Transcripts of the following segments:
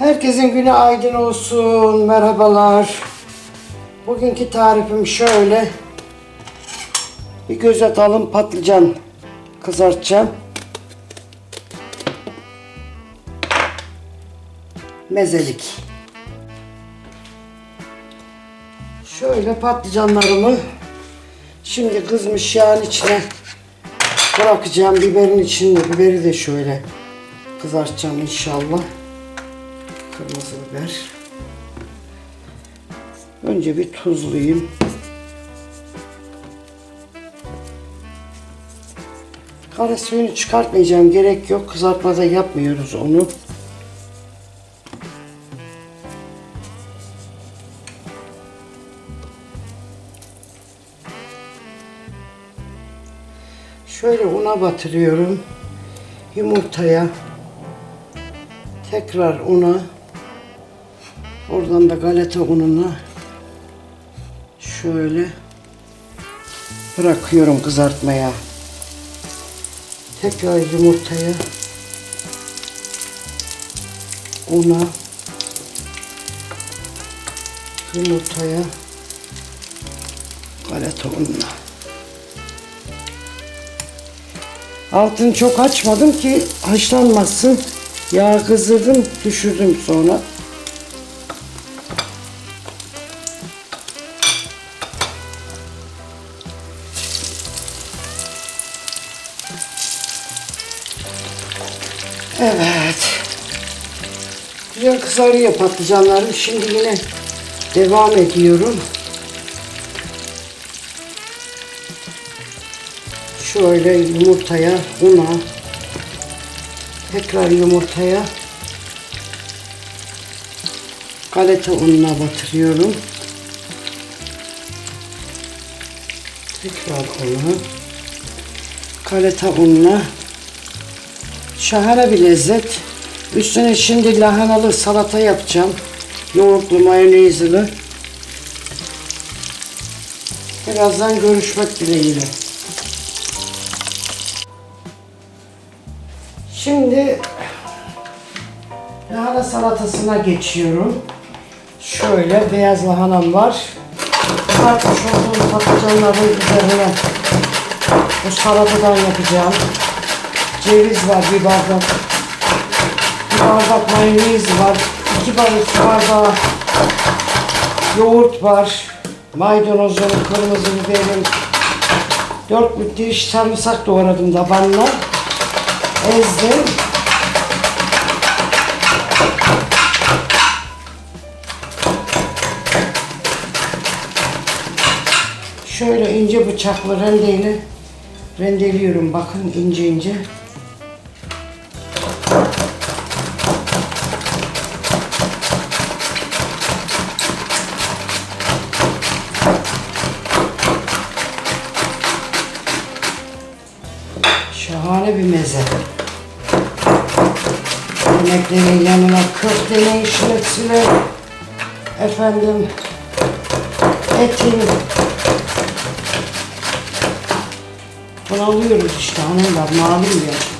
Herkesin günü aydın olsun. Merhabalar. Bugünkü tarifim şöyle. Bir göz atalım patlıcan kızartacağım. Mezelik. Şöyle patlıcanlarımı şimdi kızmış yağın içine bırakacağım. Biberin içinde. Biberi de şöyle kızartacağım inşallah. Kırmızı biber. Önce bir tuzlayayım. Kara suyunu çıkartmayacağım. Gerek yok. Kızartmada yapmıyoruz onu. Şöyle una batırıyorum. Yumurtaya. Tekrar una. Oradan da galeta ununa şöyle bırakıyorum kızartmaya. Tekrar yumurtaya una yumurtaya galeta ununa. Altını çok açmadım ki haşlanmasın. Yağ kızdırdım, düşürdüm sonra. Evet. Güzel kızarıyor patlıcanlarım. Şimdi yine devam ediyorum. Şöyle yumurtaya, una, tekrar yumurtaya, galeta ununa batırıyorum. Tekrar una, galeta ununa, şahane bir lezzet. Üstüne şimdi lahanalı salata yapacağım. Yoğurtlu, mayonezli. Birazdan görüşmek dileğiyle. Şimdi lahana salatasına geçiyorum. Şöyle beyaz lahanam var. Kızartmış olduğum patlıcanların üzerine bu salatadan yapacağım. Ceviz var bir bardak. Bir bardak mayonez var. iki bardak bardağı yoğurt var. Maydanozum, kırmızı biberim. Dört diş sarımsak doğradım tabanla ezdim. Şöyle ince bıçakla rendeyle rendeliyorum. Bakın ince ince. Şahane bir meze. Yemeklerin yanına köftenin şinitsini, efendim etin bunu alıyoruz işte hanımlar malum ya.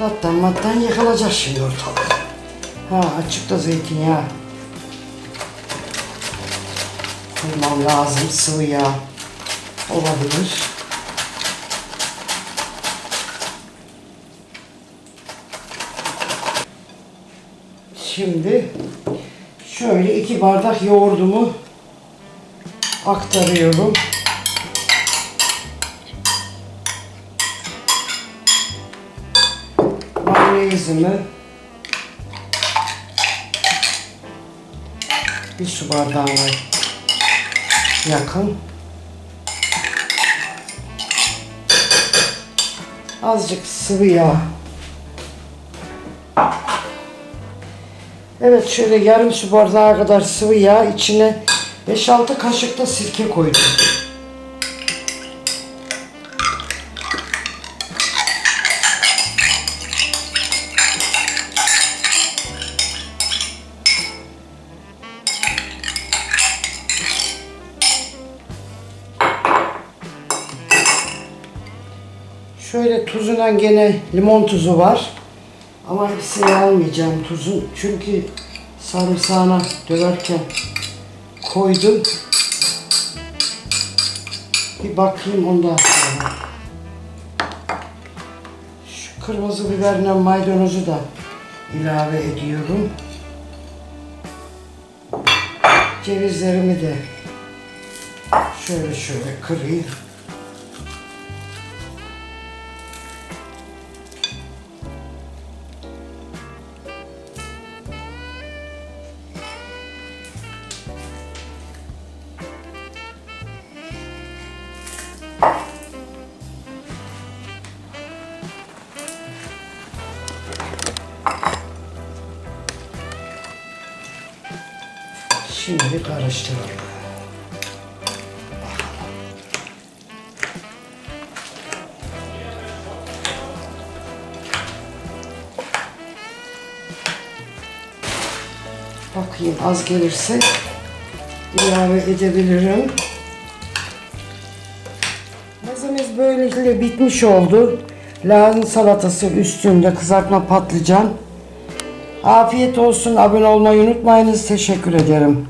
Tattan mattan yıkılacak şimdi ortalık. Ha açıkta zeytinyağı. Koymam lazım sıvı yağ. Olabilir. Şimdi şöyle iki bardak yoğurdumu aktarıyorum. Mayonezimi bir su bardağına yakın. Azıcık sıvı yağ. Evet şöyle yarım su bardağı kadar sıvı yağ içine 5-6 kaşık da sirke koydum. Şöyle tuzundan gene limon tuzu var. Ama hepsini almayacağım tuzun. Çünkü sarımsağına döverken koydum. Bir bakayım ondan sonra. Şu kırmızı biberle maydanozu da ilave ediyorum. Cevizlerimi de şöyle şöyle kırayım. Şimdi karıştıralım. Bakayım az gelirse ilave edebilirim. Mezemiz böylelikle bitmiş oldu. Lahana salatası üstünde kızartma patlıcan. Afiyet olsun. Abone olmayı unutmayınız. Teşekkür ederim.